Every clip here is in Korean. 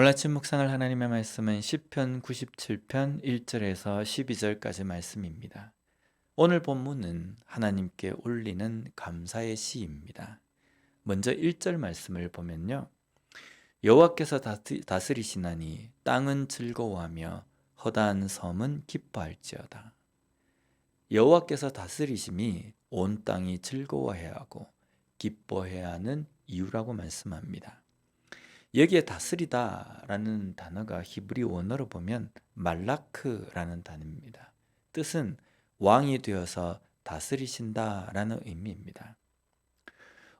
오늘 아침 묵상할 하나님의 말씀은 시편 97편 1절에서 12절까지 말씀입니다. 오늘 본문은 하나님께 올리는 감사의 시입니다. 먼저 1절 말씀을 보면요. 여호와께서 다스리시나니 땅은 즐거워하며 허다한 섬은 기뻐할지어다. 여호와께서 다스리심이 온 땅이 즐거워해야 하고 기뻐해야 하는 이유라고 말씀합니다. 여기에 다스리다라는 단어가 히브리 원어로 보면 말라크라는 단어입니다. 뜻은 왕이 되어서 다스리신다라는 의미입니다.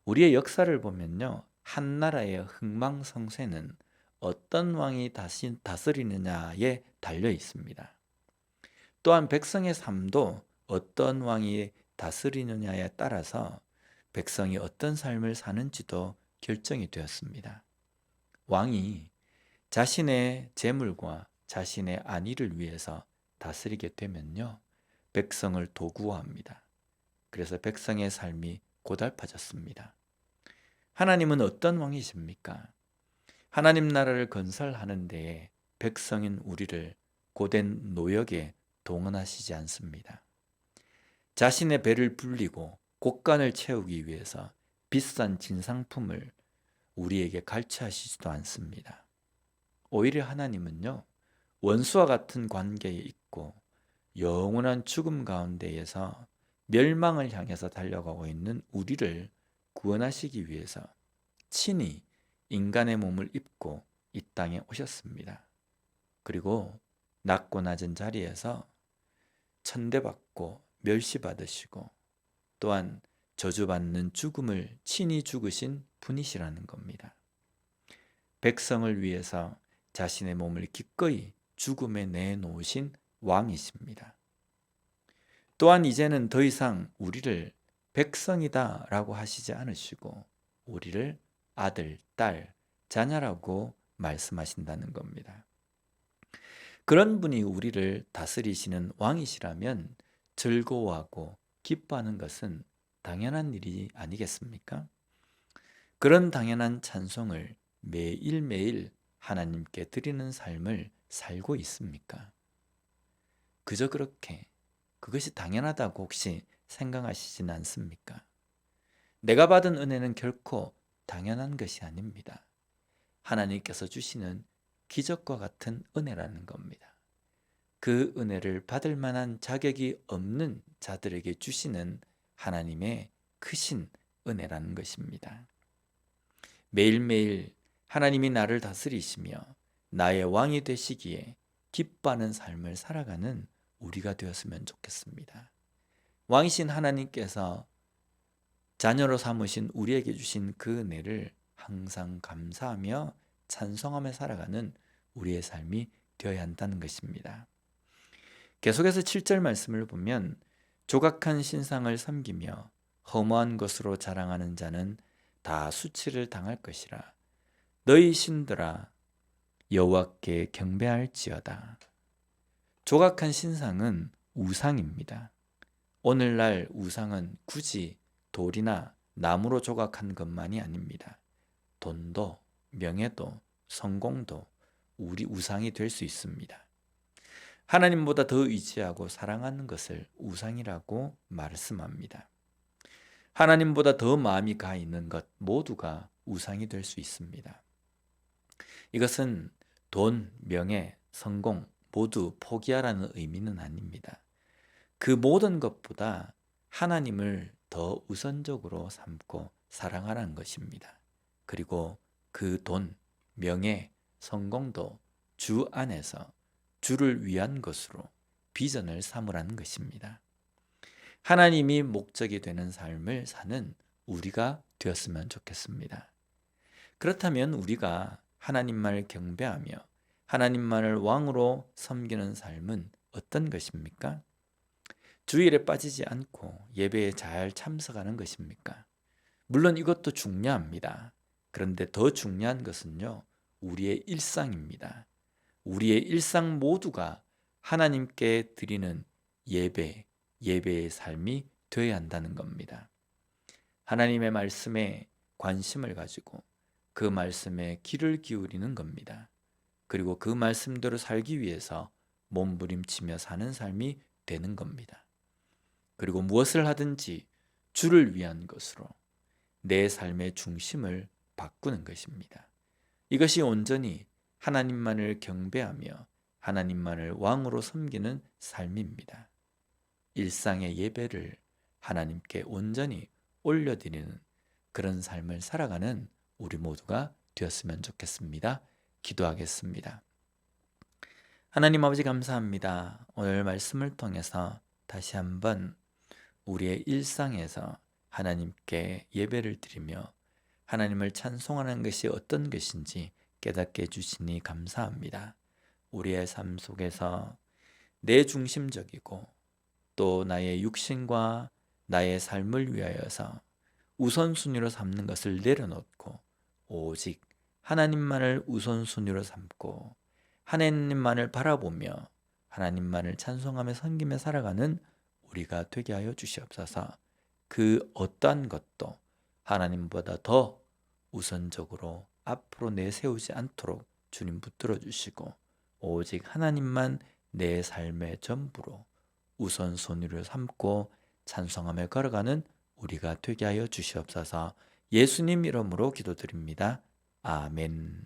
우리의 역사를 보면요. 한 나라의 흥망성쇠는 어떤 왕이 다스리느냐에 달려 있습니다. 또한 백성의 삶도 어떤 왕이 다스리느냐에 따라서 백성이 어떤 삶을 사는지도 결정이 되었습니다. 왕이 자신의 재물과 자신의 안위를 위해서 다스리게 되면요. 백성을 도구화합니다. 그래서 백성의 삶이 고달파졌습니다. 하나님은 어떤 왕이십니까? 하나님 나라를 건설하는 데에 백성인 우리를 고된 노역에 동원하시지 않습니다. 자신의 배를 불리고 곳간을 채우기 위해서 비싼 진상품을 우리에게 갈취하시지도 않습니다. 오히려 하나님은요, 원수와 같은 관계에 있고 영원한 죽음 가운데에서 멸망을 향해서 달려가고 있는 우리를 구원하시기 위해서 친히 인간의 몸을 입고 이 땅에 오셨습니다. 그리고 낮고 낮은 자리에서 천대받고 멸시받으시고 또한 저주받는 죽음을 친히 죽으신 분이시라는 겁니다. 백성을 위해서 자신의 몸을 기꺼이 죽음에 내놓으신 왕이십니다. 또한 이제는 더 이상 우리를 백성이다 라고 하시지 않으시고 우리를 아들, 딸, 자녀라고 말씀하신다는 겁니다. 그런 분이 우리를 다스리시는 왕이시라면 즐거워하고 기뻐하는 것은 당연한 일이 아니겠습니까? 그런 당연한 찬송을 매일매일 하나님께 드리는 삶을 살고 있습니까? 그저 그렇게 그것이 당연하다고 혹시 생각하시진 않습니까? 내가 받은 은혜는 결코 당연한 것이 아닙니다. 하나님께서 주시는 기적과 같은 은혜라는 겁니다. 그 은혜를 받을 만한 자격이 없는 자들에게 주시는 하나님의 크신 은혜라는 것입니다. 매일매일 하나님이 나를 다스리시며 나의 왕이 되시기에 기뻐하는 삶을 살아가는 우리가 되었으면 좋겠습니다. 왕이신 하나님께서 자녀로 삼으신 우리에게 주신 그 은혜를 항상 감사하며 찬송하며 살아가는 우리의 삶이 되어야 한다는 것입니다. 계속해서 7절 말씀을 보면 조각한 신상을 섬기며 허무한 것으로 자랑하는 자는 다 수치를 당할 것이라. 너희 신들아 여호와께 경배할지어다. 조각한 신상은 우상입니다. 오늘날 우상은 굳이 돌이나 나무로 조각한 것만이 아닙니다. 돈도 명예도 성공도 우리 우상이 될 수 있습니다. 하나님보다 더 의지하고 사랑하는 것을 우상이라고 말씀합니다. 하나님보다 더 마음이 가 있는 것 모두가 우상이 될 수 있습니다. 이것은 돈, 명예, 성공 모두 포기하라는 의미는 아닙니다. 그 모든 것보다 하나님을 더 우선적으로 삼고 사랑하라는 것입니다. 그리고 그 돈, 명예, 성공도 주 안에서 주를 위한 것으로 비전을 삼으라는 것입니다. 하나님이 목적이 되는 삶을 사는 우리가 되었으면 좋겠습니다. 그렇다면 우리가 하나님만을 경배하며 하나님만을 왕으로 섬기는 삶은 어떤 것입니까? 주일에 빠지지 않고 예배에 잘 참석하는 것입니까? 물론 이것도 중요합니다. 그런데 더 중요한 것은요, 우리의 일상입니다. 우리의 일상 모두가 하나님께 드리는 예배, 예배의 삶이 되어야 한다는 겁니다. 하나님의 말씀에 관심을 가지고 그 말씀에 귀를 기울이는 겁니다. 그리고 그 말씀대로 살기 위해서 몸부림치며 사는 삶이 되는 겁니다. 그리고 무엇을 하든지 주를 위한 것으로 내 삶의 중심을 바꾸는 것입니다. 이것이 온전히 하나님만을 경배하며 하나님만을 왕으로 섬기는 삶입니다. 일상의 예배를 하나님께 온전히 올려드리는 그런 삶을 살아가는 우리 모두가 되었으면 좋겠습니다. 기도하겠습니다. 하나님 아버지 감사합니다. 오늘 말씀을 통해서 다시 한번 우리의 일상에서 하나님께 예배를 드리며 하나님을 찬송하는 것이 어떤 것인지 깨닫게 해주시니 감사합니다. 우리의 삶 속에서 내 중심적이고 또 나의 육신과 나의 삶을 위하여서 우선순위로 삼는 것을 내려놓고 오직 하나님만을 우선순위로 삼고 하나님만을 바라보며 하나님만을 찬송하며 섬기며 살아가는 우리가 되게 하여 주시옵소서. 그 어떠한 것도 하나님보다 더 우선적으로 앞으로 내세우지 않도록 주님 붙들어 주시고 오직 하나님만 내 삶의 전부로 우선순위를 삼고 찬송하며 걸어가는 우리가 되게 하여 주시옵소서. 예수님 이름으로 기도드립니다. 아멘.